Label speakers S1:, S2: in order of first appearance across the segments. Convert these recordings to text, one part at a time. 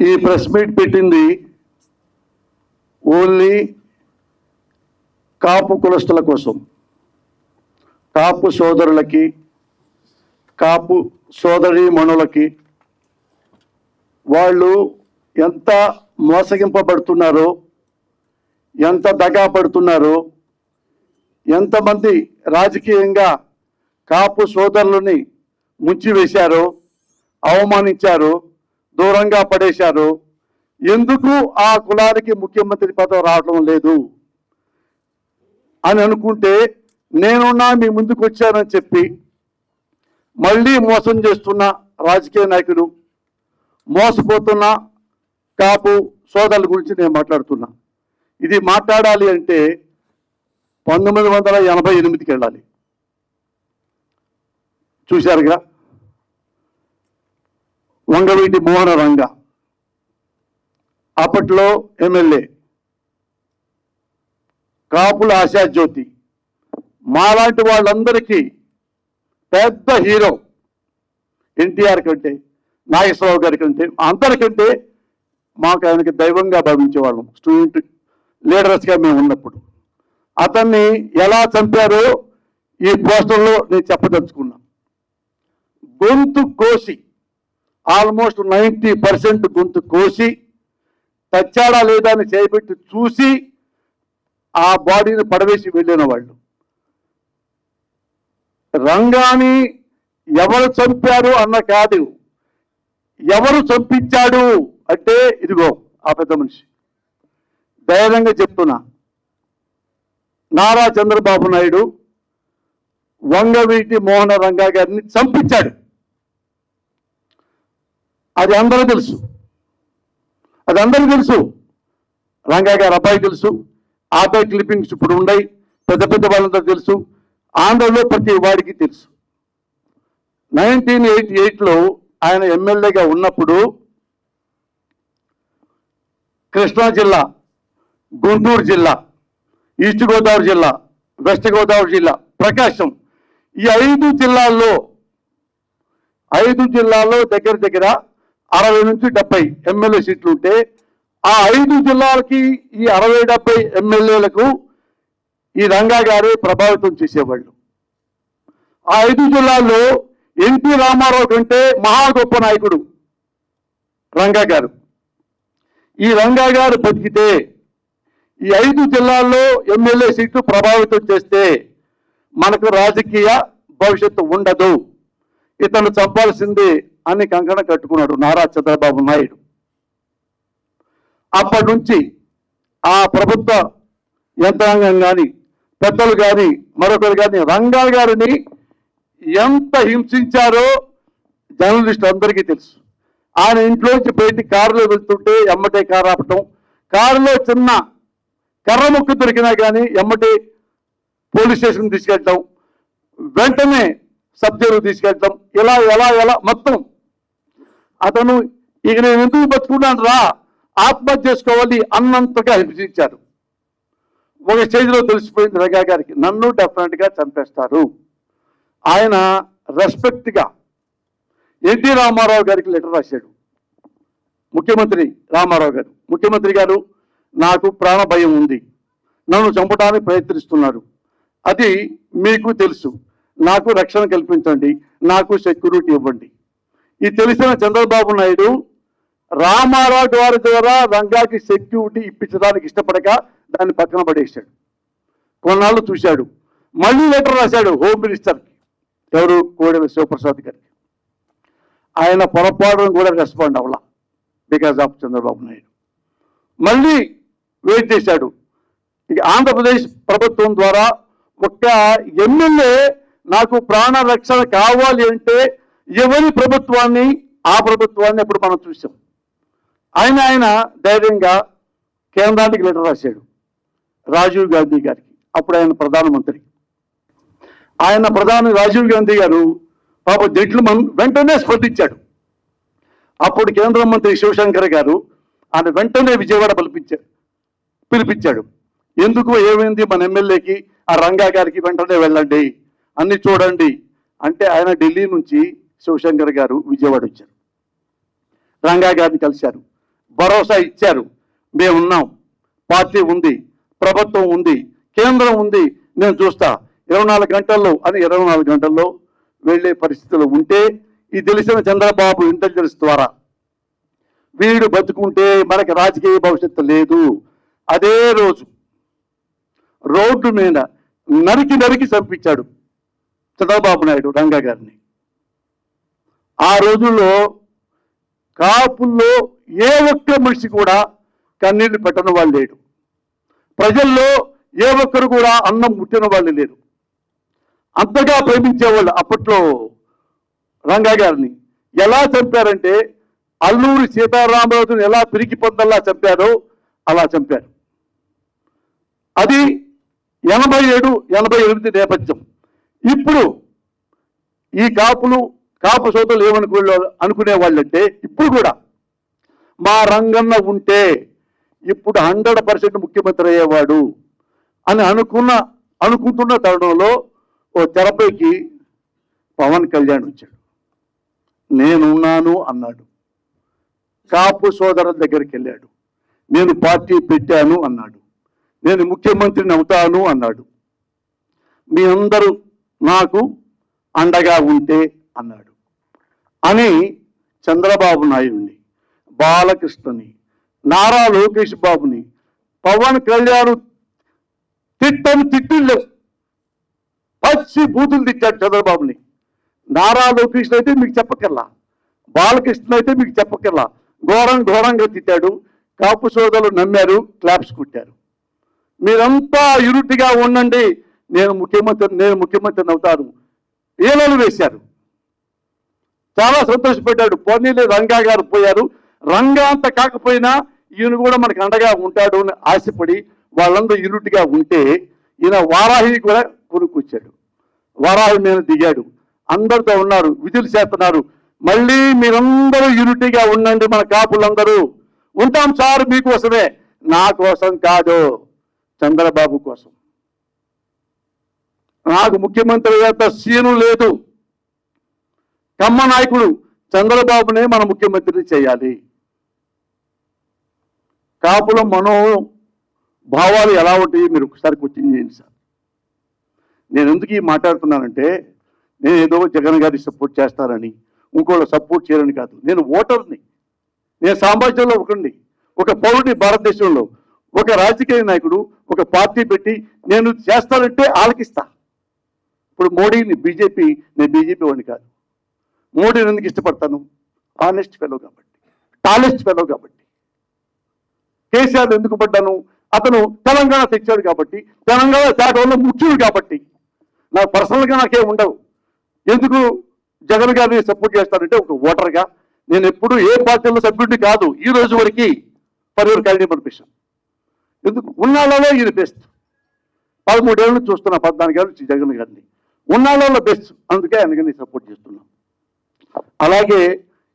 S1: ఈ press meet పెట్టింది only Kapu కులస్తుల కోసం. కాపు సోదరులకి కాపు సోదరి మనులకి వాళ్ళు ఎంత మోసగింపబడుతున్నారో ఎంత దగా పడుతున్నారో ఎంతమంది రాజకీయంగా కాపు సోదరులని ముంచివేశారో అవమానించారో దూరంగా పడేశారు. ఎందుకు ఆ కులానికి ముఖ్యమంత్రి పదవి రావడం లేదు? అని అనుకుంటే నేనున్నా మీ ముందుకు వచ్చానని చెప్పి మళ్ళీ మోసం చేస్తున్న రాజకీయ నాయకుడు మోసపోతున్న కాపు సోదరుల గురించి నేను మాట్లాడుతున్నా. ఇది మాట్లాడాలి అంటే పంతొమ్మిది వందల ఎనభై ఎనిమిదికి వెళ్ళాలి. చూశారుగా? వంగవీటి మోహన రంగ. అప్పట్లో ఎమ్మెల్యే కాపుల ఆశాజ్యోతి మాలాంటి వాళ్ళందరికీ పెద్ద హీరో ఎన్టీఆర్ కంటే నాగేశ్వరరావు గారి కంటే అందరికంటే మాకు ఆయనకి దైవంగా భావించేవాళ్ళం. స్టూడెంట్ లీడర్స్గా మేము ఉన్నప్పుడు. అతన్ని ఎలా చంపారో ఈ పోస్టర్లో నేను చెప్పదలుచుకున్నా. గొంతు కోసి ఆల్మోస్ట్ నైంటీ పర్సెంట్ గొంతు కోసి తచ్చాడా లేదా అని చేపెట్టి చూసి ఆ బాడీని పడవేసి వెళ్ళిన వాళ్ళు. రంగాని ఎవరు చంపారు అన్న కాదు. ఎవరు చంపించాడు అంటే ఇదిగో ఆ పెద్ద మనిషి. ధైర్యంగా చెప్తున్నా. నారా చంద్రబాబు నాయుడు వంగవీటి మోహన రంగా గారిని చంపించాడు. అది అందరూ తెలుసు. అది అందరూ తెలుసు. రంగా గారు అబ్బాయి తెలుసు. ఆ అబ్బాయి క్లిప్పింగ్స్ ఇప్పుడు ఉన్నాయి. పెద్ద పెద్ద వాళ్ళందరూ తెలుసు. ఆంధ్రలో ప్రతి వాడికి తెలుసు. నైన్టీన్ ఎయిటీ ఎయిట్లో ఆయన ఎమ్మెల్యేగా ఉన్నప్పుడు కృష్ణా జిల్లా గుంటూరు జిల్లా ఈస్ట్ గోదావరి జిల్లా వెస్ట్ గోదావరి జిల్లా ప్రకాశం ఈ ఐదు జిల్లాల్లో ఐదు జిల్లాల్లో దగ్గర దగ్గర అరవై నుంచి డెబ్బై ఎమ్మెల్యే సీట్లు ఉంటే ఆ ఐదు జిల్లాలకి ఈ అరవై డెబ్బై ఎమ్మెల్యేలకు ఈ రంగా గారే ప్రభావితం చేసేవాళ్ళు. ఆ ఐదు జిల్లాల్లో ఎన్టీ రామారావు కంటే మహా గొప్ప నాయకుడు రంగా గారు. ఈ రంగా గారు బతికితే ఈ ఐదు జిల్లాల్లో ఎమ్మెల్యే సీట్లు ప్రభావితం చేస్తే మనకు రాజకీయ భవిష్యత్తు ఉండదు. ఇతను చంపాల్సిందే అని కంకణ కట్టుకున్నాడు నారా చంద్రబాబు నాయుడు. అప్పటి నుంచి ఆ ప్రభుత్వ యంత్రాంగం కానీ పెద్దలు కానీ మరొకరు కానీ రంగా గారిని ఎంత హింసించారో జర్నలిస్ట్ అందరికీ తెలుసు. ఆయన ఇంట్లోంచి బయటి కారులో వెళ్తుంటే ఎమ్మటే కారు ఆపటం కారులో చిన్న కర్ర ముక్కు దొరికినా కానీ ఎమ్మటే పోలీస్ స్టేషన్ తీసుకెళ్ళటం వెంటనే సబ్జెక్టు తీసుకెళ్ళటం ఇలా ఎలా ఎలా మొత్తం అతను ఇక నేను ఎందుకు బతుకున్నాను రా? ఆత్మహత్య చేసుకోవాలి అన్నంతగా హింసించారు ఒక స్టేజ్లో తెలిసిపోయింది రగా గారికి. నన్ను డెఫినెట్గా చంపేస్తారు. ఆయన రెస్పెక్ట్గా ఎన్టీ రామారావు గారికి లెటర్ రాశాడు. ముఖ్యమంత్రి రామారావు గారు. ముఖ్యమంత్రి గారు నాకు ప్రాణ భయం ఉంది. నన్ను చంపడానికి ప్రయత్నిస్తున్నారు. అది మీకు తెలుసు. నాకు రక్షణ కల్పించండి. నాకు సెక్యూరిటీ ఇవ్వండి. ఇది తెలిసిన చంద్రబాబు నాయుడు రామారావు గారి ద్వారా రంగాకి సెక్యూరిటీ ఇప్పించడానికి ఇష్టపడక దాన్ని పక్కన పడేశాడు. కొన్నాళ్ళు చూశాడు. మళ్ళీ లెటర్ రాశాడు హోమ్ మినిస్టర్కి ఎవరు? కోడెల శివప్రసాద్ గారికి. ఆయన పొరపాటును కూడా respond అవ్వాల. Because of Chandrababu Naidu. మళ్ళీ వెయిట్ చేశాడు. ఇక ఆంధ్రప్రదేశ్ ప్రభుత్వం ద్వారా ఒక్క ఎమ్మెల్యే నాకు ప్రాణ రక్షణ కావాలి అంటే ఎవరి ప్రభుత్వాన్ని ఆ ప్రభుత్వాన్ని అప్పుడు మనం చూసాం? ఆయన ఆయన ధైర్యంగా కేంద్రానికి లెటర్ రాశాడు. రాజీవ్ గాంధీ గారికి. అప్పుడు ఆయన ప్రధానమంత్రి. ఆయన ప్రధాని రాజీవ్ గాంధీ గారు పాప జెంట్లమన్ వెంటనే స్పందించాడు. అప్పుడు కేంద్ర మంత్రి శివశంకర్ గారు ఆయన వెంటనే విజయవాడ పిలిపించాడు పిలిపించాడు. ఎందుకు ఏమైంది మన ఎమ్మెల్యేకి ఆ రంగా గారికి వెంటనే వెళ్ళండి అన్ని చూడండి. అంటే ఆయన ఢిల్లీ నుంచి శివశంకర్ గారు విజయవాడ వచ్చారు. రంగా గారిని కలిశారు. భరోసా ఇచ్చారు. మేమున్నాం. పార్టీ ఉంది. ప్రభుత్వం ఉంది. కేంద్రం ఉంది. నేను చూస్తా. ఇరవై నాలుగు గంటల్లో అని ఇరవై నాలుగు గంటల్లో వెళ్ళే పరిస్థితులు ఉంటే ఇది తెలిసిన చంద్రబాబు ఇంటెలిజెన్స్ ద్వారా వీడు బతుకుంటే మనకి రాజకీయ భవిష్యత్తు లేదు. అదే రోజు రోడ్డు మీద నరికి నరికి చంపించాడు చంద్రబాబు నాయుడు రంగా గారిని. ఆ రోజుల్లో కాపుల్లో ఏ ఒక్క మనిషి కూడా కన్నీళ్ళు పెట్టని వాళ్ళు లేడు ప్రజల్లో ఏ ఒక్కరు కూడా అన్నం ముట్టిన వాళ్ళు లేరు. అంతగా ప్రేమించేవాళ్ళు అప్పట్లో రంగా గారిని ఎలా చంపారంటే అల్లూరి సీతారామరాజును ఎలా పిరికి పొందల్లా చంపారో అలా చంపారు. అది ఎనభై ఏడు ఎనభై ఎనిమిది నేపథ్యం. ఇప్పుడు ఈ కాపులు కాపు సోదరులు ఏమనుకో అనుకునే వాళ్ళంటే ఇప్పుడు కూడా మా రంగన్న ఉంటే ఇప్పుడు హండ్రెడ్ పర్సెంట్ ముఖ్యమంత్రి అయ్యేవాడు అని అనుకున్న అనుకుంటున్న తరుణంలో ఓ తెరపైకి పవన్ కళ్యాణ్ వచ్చాడు. నేనున్నాను అన్నాడు. కాపు సోదరుల దగ్గరికి వెళ్ళాడు. నేను పార్టీ పెట్టాను అన్నాడు. నేను ముఖ్యమంత్రిని అవుతాను అన్నాడు. మీ అందరూ నాకు అండగా ఉంటే అన్నాడు. అని చంద్రబాబు నాయుడిని బాలకృష్ణని నారా లోకేష్ బాబుని పవన్ కళ్యాణ్ తిట్టని తిట్టిళ్ళు పచ్చి బూతులు తిట్టాడు చంద్రబాబుని. నారా లోకేష్ అయితే మీకు చెప్పకల్లా బాలకృష్ణ అయితే మీకు చెప్పకల్లా ఘోరం ఘోరంగా తిట్టాడు. కాపు సోదరులు నమ్మారు క్లాప్స్ కుట్టారు. మీరంతా యూనిట్గా ఉండండి. నేను ముఖ్యమంత్రి నేను ముఖ్యమంత్రిని అవుతాను. ఏలలు వేశారు. చాలా సంతోషపడ్డాడు. పోనీలే రంగా గారు పోయారు. రంగా అంత కాకపోయినా ఈయన కూడా మనకు అండగా ఉంటాడు అని ఆశపడి వాళ్ళందరూ యూనిట్గా ఉంటే ఈయన వారాహి కూడా కొనుక్కొచ్చాడు. వారాహి మీద దిగాడు. అందరితో ఉన్నారు విధులు చేస్తున్నారు. మళ్ళీ మీరందరూ యూనిటీగా ఉండండి మన కాపులందరూ. ఉంటాం సార్ మీకోసమే. నా కోసం కాదు చంద్రబాబు కోసం. నాకు ముఖ్యమంత్రి యొక్క సీను లేదు. కమ్మ నాయకుడు చంద్రబాబునే మన ముఖ్యమంత్రిని చేయాలి. కాపుల మనో భావాలు ఎలా ఉంటాయి మీరు ఒకసారి క్వశ్చన్ చేయండి సార్. నేను ఎందుకు ఈ మాట్లాడుతున్నానంటే నేను ఏదో జగన్ గారి సపోర్ట్ చేస్తానని ఇంకోళ్ళు సపోర్ట్ చేయరని కాదు. నేను ఓటర్ని. నేను సామ్రాజ్యంలో ఒకండి ఒక పౌరుడి భారతదేశంలో. ఒక రాజకీయ నాయకుడు ఒక పార్టీ పెట్టి నేను చేస్తానంటే ఆలకిస్తా. ఇప్పుడు మోడీని బీజేపీ నేను బీజేపీ వాడిని కాదు. మోడీని ఎందుకు ఇష్టపడతాను? ఆనెస్ట్ ఫెలో కాబట్టి. టాలెస్ట్ ఫెలో కాబట్టి. కేసీఆర్ ఎందుకు పడ్డాను? అతను తెలంగాణ తెచ్చాడు కాబట్టి తెలంగాణ తేటంలో ముఖ్యుడు కాబట్టి. నాకు పర్సనల్గా నాకేం ఉండవు. ఎందుకు జగన్ గారిని సపోర్ట్ చేస్తానంటే ఒక ఓటర్గా నేను ఎప్పుడు ఏ పార్టీలో సభ్యుడిని కాదు ఈ రోజు వరకు ఫర్ యువర్ కైండ్ ఎందుకు? ఉన్నాళ్ళలో ఈయన బెస్ట్. పదమూడేళ్ళు చూస్తున్నా పద్నాలుగేళ్ళ జగన్ గారిని. ఉన్నాళ్ళలో బెస్ట్. అందుకే ఆయనకి సపోర్ట్ చేస్తున్నాం అలాగే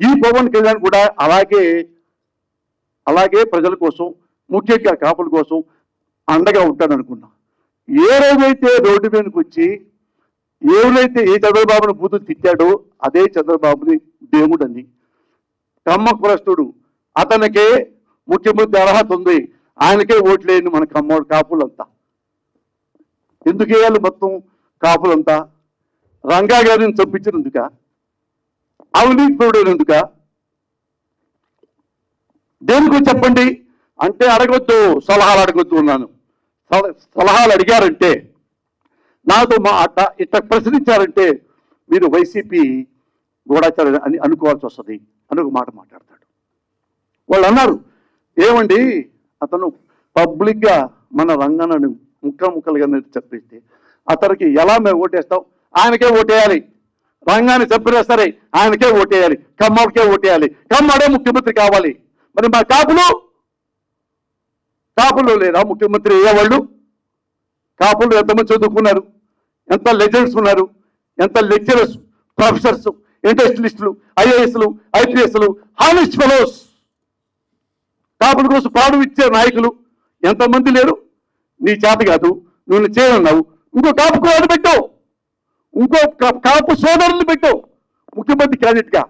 S1: ఈ పవన్ కళ్యాణ్ కూడా అలాగే అలాగే ప్రజల కోసం ముఖ్యంగా కాపుల కోసం అండగా ఉంటాడనుకున్నా. ఏ రోజైతే రోడ్డు మీదకి వచ్చి ఎవరైతే ఏ చంద్రబాబుని బూతులు తిట్టాడో అదే చంద్రబాబుని దేవుడని. కమ్మ కులస్తుడు అతనికే ముఖ్యమంత్రి అర్హత ఉంది. ఆయనకే ఓట్లేని మన కమ్మ కాపులంతా. ఎందుకేయాలి మొత్తం కాపులంతా? రంగా గారిని చంపించినందుక. అవినీతిపరుడైనందుక దేనికి చెప్పండి. అంటే అడగొద్దు సలహాలు అడగొద్దు ఉన్నాను సల- సలహాలు అడిగారంటే నాతో మా అట్ట ఇట్లా ప్రశ్నించారంటే మీరు వైసీపీ గూఢాచారం అని అనుకోవాల్సి వస్తుంది అని ఒక మాట మాట్లాడతాడు. వాళ్ళు అన్నారు ఏమండి అతను పబ్లిక్గా మన రంగాన్ని ముక్క ముక్కలుగా చెప్పేస్తే అతనికి ఎలా మేము ఓటేస్తాం? ఆయనకే ఓటేయాలి. రంగాన్ని చంపినా సరే ఆయనకే ఓటేయాలి. కమ్మడికే ఓటేయాలి. కమ్మడే ముఖ్యమంత్రి కావాలి. మరి మా కాపులు? కాపులు లేదా ముఖ్యమంత్రి? అయ్యేవాళ్ళు కాపులు ఎంతమంది చదువుకున్నారు? ఎంత లెజెండ్స్ ఉన్నారు? ఎంత లెక్చరర్స్ ప్రొఫెసర్స్ ఇండస్ట్రియలిస్టులు ఐఏఎస్లు ఐపీఎస్లు హానెస్ట్ ఫెలోస్. కాపుల కోసం పాడు ఇచ్చే నాయకులు ఎంతమంది లేరు? నీ చేత కాదు. నువ్వు చేయనున్నావు ఇంకో కాపుకు కూడా పెట్టావు ఇంకో కాపు సోదరులు పెట్టు. ముఖ్యమంత్రి క్యాండిడేట్గా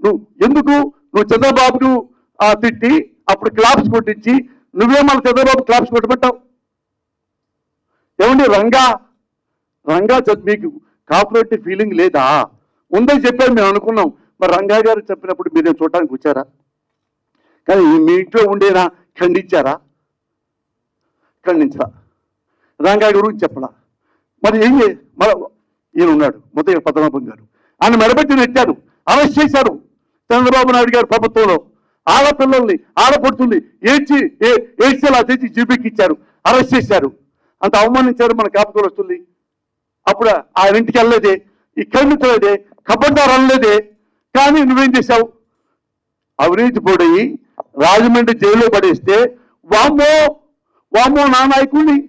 S1: నువ్వు ఎందుకు? నువ్వు చంద్రబాబును తిట్టి అప్పుడు క్లాప్స్ కొట్టించి నువ్వే మన చంద్రబాబు క్లాప్స్ కొట్టమంటావు? ఏమండి రంగా? రంగా మీకు కాపరేటివ్ ఫీలింగ్ లేదా? ఉందని చెప్పారు మేము అనుకున్నాం. మరి రంగా గారు చెప్పినప్పుడు మీరేం చూడటానికి వచ్చారా? కానీ మీ ఇంట్లో ఉండేనా? ఖండించారా? ఖండించరా రంగా గురించి చెప్పడా మరి ఏం చే- ఈయన ఉన్నాడు మొదటి పద్మనాభం గారు. ఆయన మెడబెట్టి నెట్టారు అరెస్ట్ చేశారు. చంద్రబాబు నాయుడు గారు ప్రభుత్వంలో. ఆడపిల్లల్ని ఆడపడుతుంది ఏడ్చి ఏ- ఏడ్చేలా చేసి జీబీకి ఇచ్చారు. అరెస్ట్ చేశారు. అంత అవమానించారు మన కాపుతూరు వస్తుంది అప్పుడు ఆయన ఇంటికి వెళ్ళలేదే ఇక్కడి నుంచి వెళ్ళలేదే కబడ్డారు అనలేదే కానీ నువ్వేం చేశావు? అవినీతి పోడయి రాజమండ్రి జైల్లో పడేస్తే వామ్మో వామ్మో నా నాయకుడిని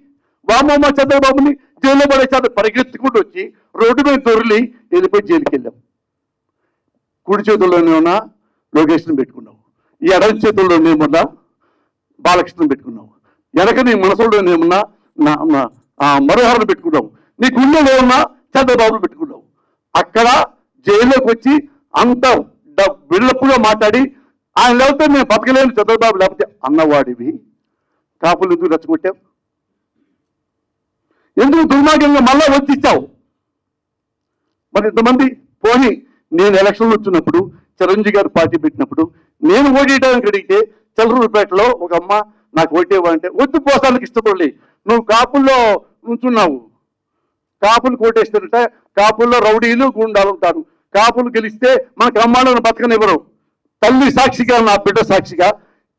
S1: వామ్మో మా చంద్రబాబుని జైల్లో చేత పరిగెత్తుకుంటూ వచ్చి రోడ్డు మీద దొరిలి వెళ్ళిపోయి జైలుకి వెళ్ళాం కుడి చేతుల్లోనే ఉన్న లోకేష్ని పెట్టుకున్నావు ఈ ఎడమ చేతుల్లోనేమన్నా బాలకృష్ణ పెట్టుకున్నావు వెనక నీ మనసులోనేమన్నా నా నా మరోహరను పెట్టుకున్నావు నీ గుండెలో ఉన్న చంద్రబాబును పెట్టుకున్నావు అక్కడ జైల్లోకి వచ్చి అంత డ- బిళ్ళప్పుగా మాట్లాడి ఆయన లేకపోతే మేము బతకలేను చంద్రబాబు లేకపోతే అన్నవాడివి. కాపులు ఎందుకు రెచ్చగొట్టావు ఎందుకు దుర్మార్గంగా మళ్ళా వర్తిస్తావు మరి ఇంతమంది పోనీ నేను ఎలక్షన్లు వచ్చినప్పుడు చిరంజీవి గారు పార్టీ పెట్టినప్పుడు నేను ఓటేయడానికి అడిగితే చలరూరుపేటలో ఒక అమ్మ నాకు ఓటేవ్వాలంటే వద్దు పోసానికి ఇష్టపడలే. నువ్వు కాపుల్లో ఉంచున్నావు కాపులు కోటేస్తారంటే కాపుల్లో రౌడీలు గుండాలు ఉంటారు కాపులు గెలిస్తే మన కమ్మాళ్ళను బతకనివ్వరు తల్లి సాక్షిగా నా బిడ్డ సాక్షిగా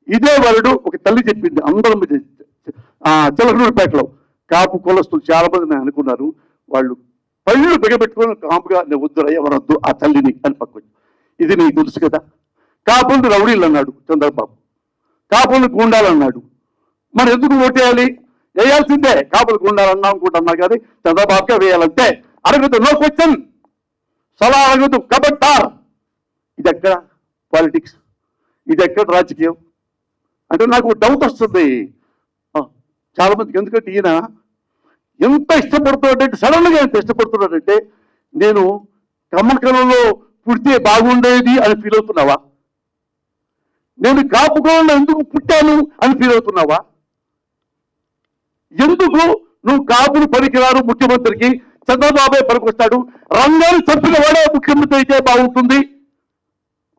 S1: ఇదే వరుడు ఒక తల్లి చెప్పింది అందరం మీద. కాపు కులస్తులు చాలా మంది నేను అనుకున్నారు. వాళ్ళు పళ్ళు బిగబెట్టుకుని కాపుగా నేను వద్దురయ్య ఎవరొద్దు ఆ తల్లిని అని పక్కన ఇది నీకు తెలుసు కదా. కాపులు రౌడీలు అన్నాడు చంద్రబాబు. కాపులు గుండాలు అన్నాడు. మరి ఎందుకు ఓటేయాలి? వేయాల్సిందే. కాపులు గుండాలు అన్నా అనుకుంటున్నా కానీ చంద్రబాబుగా వేయాలంటే అడగదు నో క్వశ్చన్ సలహా అడగదు కబట్టార్ ఇది ఎక్కడ పాలిటిక్స్? ఇది ఎక్కడ రాజకీయం? అంటే నాకు డౌట్ వస్తుంది. చాలా మందికి ఎందుకంటే ఈయన ఎంత ఇష్టపడుతున్నాడంటే సడన్గా ఎంత ఇష్టపడుతున్నాడంటే నేను కమ్మకలంలో పుడితే బాగుండేది అని ఫీల్ అవుతున్నావా? నేను కాపుకోవడంలో ఎందుకు పుట్టాను అని ఫీల్ అవుతున్నావా? ఎందుకు నువ్వు కాపులు పనికిరారు ముఖ్యమంత్రికి? చంద్రబాబే పనికొస్తాడు. రంగాలు చంపిన వాడే ముఖ్యమంత్రి అయితే బాగుంటుంది.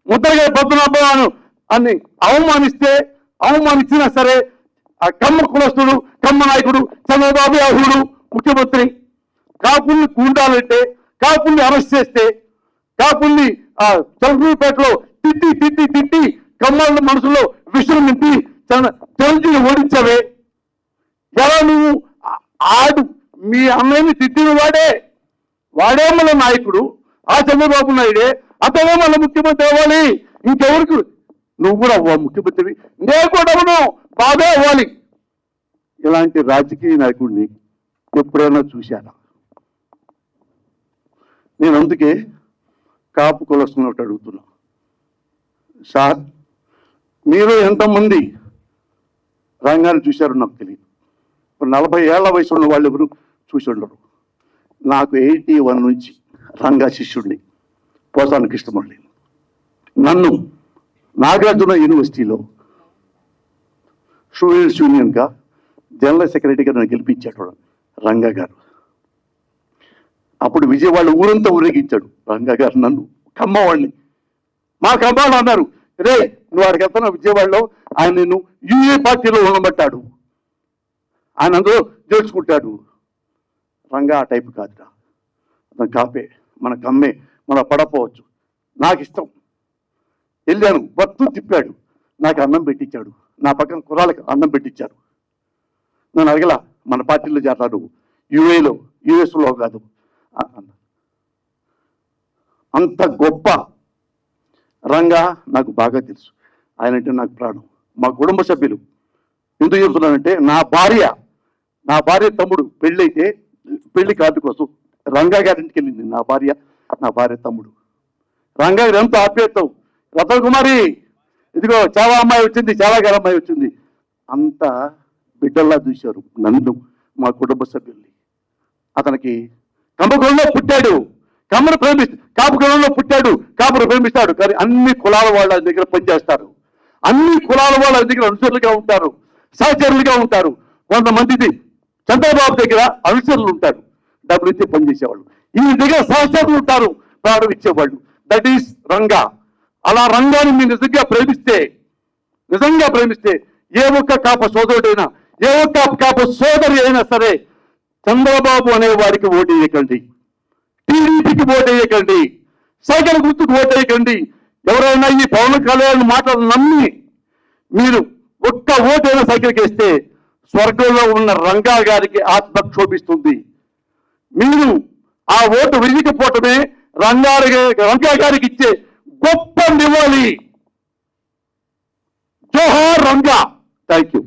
S1: ముద్రగా పద్మనాభాను అని అవమానిస్తే అవమానించినా సరే ఆ కమ్మ కులస్తుడు కమ్మ నాయకుడు చంద్రబాబు అర్హుడు. ముఖ్యమంత్రి కాపుల్ని కూండాలంటే కాపుల్ని అరెస్ట్ చేస్తే కాపుల్ని చంద్రపేటలో తిట్టి తిట్టి తిట్టి కమ్మాళ్ళ మనసులో విషయం నింపి చిరంజీవి ఓడించవే. ఎలా నువ్వు ఆడు? మీ అన్నయ్యని తిట్టిన వాడే. వాడే మన నాయకుడు. ఆ చంద్రబాబు నాయుడే. అతనే మన ముఖ్యమంత్రి అవ్వాలి. ఇంకెవరికి? నువ్వు కూడా అవ్వ ముఖ్యమంత్రి నేను కూడా అవ్వను. బాబే అవ్వాలి. ఇలాంటి రాజకీయ నాయకుడిని ఎప్పుడైనా చూశానా. నేను అందుకే కాపు కొలుస్తున్నట్టు అడుగుతున్నా. సార్ మీరు ఎంతమంది రంగాన్ని చూశారో నాకు తెలియదు. నలభై ఏళ్ళ వయసు ఉన్న వాళ్ళు ఎవరు చూసి ఉండరు. నాకు ఎయిటీ వన్ నుంచి రంగా శిష్యుడిని పోసాన కృష్ణమురళి నన్ను నాగార్జున యూనివర్సిటీలో స్టూడెంట్స్ యూనియన్గా జనరల్ సెక్రటరీగా నన్ను గెలిపించేటోడు. రంగా గారు. అప్పుడు విజయవాడ ఊరంతా ఊరేగించాడు రంగా గారు నన్ను. కమ్మవాడిని మా కమ్మాళ్ళు అన్నారు రే నువ్వు వాడికి విజయవాడలో? ఆయన నేను యూఏ పార్టీలో ఉండబట్టాడు. ఆయన అందులో చేర్చుకుంటాడు రంగా ఆ టైపు కాదురా. అతను కాపే మన కమ్మే మన పడపోవచ్చు. నాకు ఇష్టం వెళ్ళాను బత్తు తిప్పాడు. నాకు అన్నం పెట్టించాడు నా పక్కన కుర్రాలకు అన్నం పెట్టించారు నన్ను అడగలా మన పార్టీలో చేరతాడు యుఏలో యుఎస్లో కాదు. అంత గొప్ప రంగా నాకు బాగా తెలుసు. ఆయన అంటే నాకు ప్రాణం. మా కుటుంబ సభ్యులు ఎందుకు చెబుతున్నానంటే నా భార్య నా భార్య తమ్ముడు పెళ్ళైతే పెళ్ళి కార్డు కోసం రంగా గారింటికి వెళ్ళింది నా భార్య నా భార్య తమ్ముడు. రంగా గారు ఎంతో ఆప్యాయతం రతన్ కుమారి ఇదిగో చాలా అమ్మాయి వచ్చింది చాలా గారి అమ్మాయి వచ్చింది. అంత బిడ్డల్లా చూశారు నన్ను మా కుటుంబ సభ్యుల్ని. అతనికి కమ్మకులంలో పుట్టాడు. కమ్మను ప్రేమిస్తాడు కాపు కులంలో పుట్టాడు. కాపును ప్రేమిస్తాడు. కానీ అన్ని కులాల వాళ్ళ దగ్గర పనిచేస్తారు. అన్ని కులాల వాళ్ళ దగ్గర అనుసరులుగా ఉంటారు. సహచరులుగా ఉంటారు. కొంతమందిది చంద్రబాబు దగ్గర అనుసరులు ఉంటారు. డబ్బులు ఇచ్చి పనిచేసేవాళ్ళు ఈ దగ్గర సహచరులు ఉంటారు. ప్రాణం ఇచ్చేవాళ్ళు. That is Ranga. అలా రంగాన్ని మీరు నిజంగా ప్రేమిస్తే నిజంగా ప్రేమిస్తే ఏ ఒక్క కాప సోదరుడైనా ఏ ఒక్క కాపు సోదరి అయినా సరే చంద్రబాబు అనే వారికి ఓటు వేయకండి. టీడీపీకి ఓటు వేయకండి. సైకిల్ గుర్తుకు ఓటు వేయకండి. ఎవరైనా ఈ పవన్ కళ్యాణ్ మాటలు నమ్మి మీరు ఒక్క ఓటైనా సైకిల్కి వేస్తే స్వర్గంలో ఉన్న రంగా గారికి ఆత్మ క్షోభిస్తుంది. మీరు ఆ ఓటు వెయ్యకపోవటమే రంగా రంగా గారికి ఇచ్చే గొప్ప నివాళి. జోహార్ రంగా. Thank you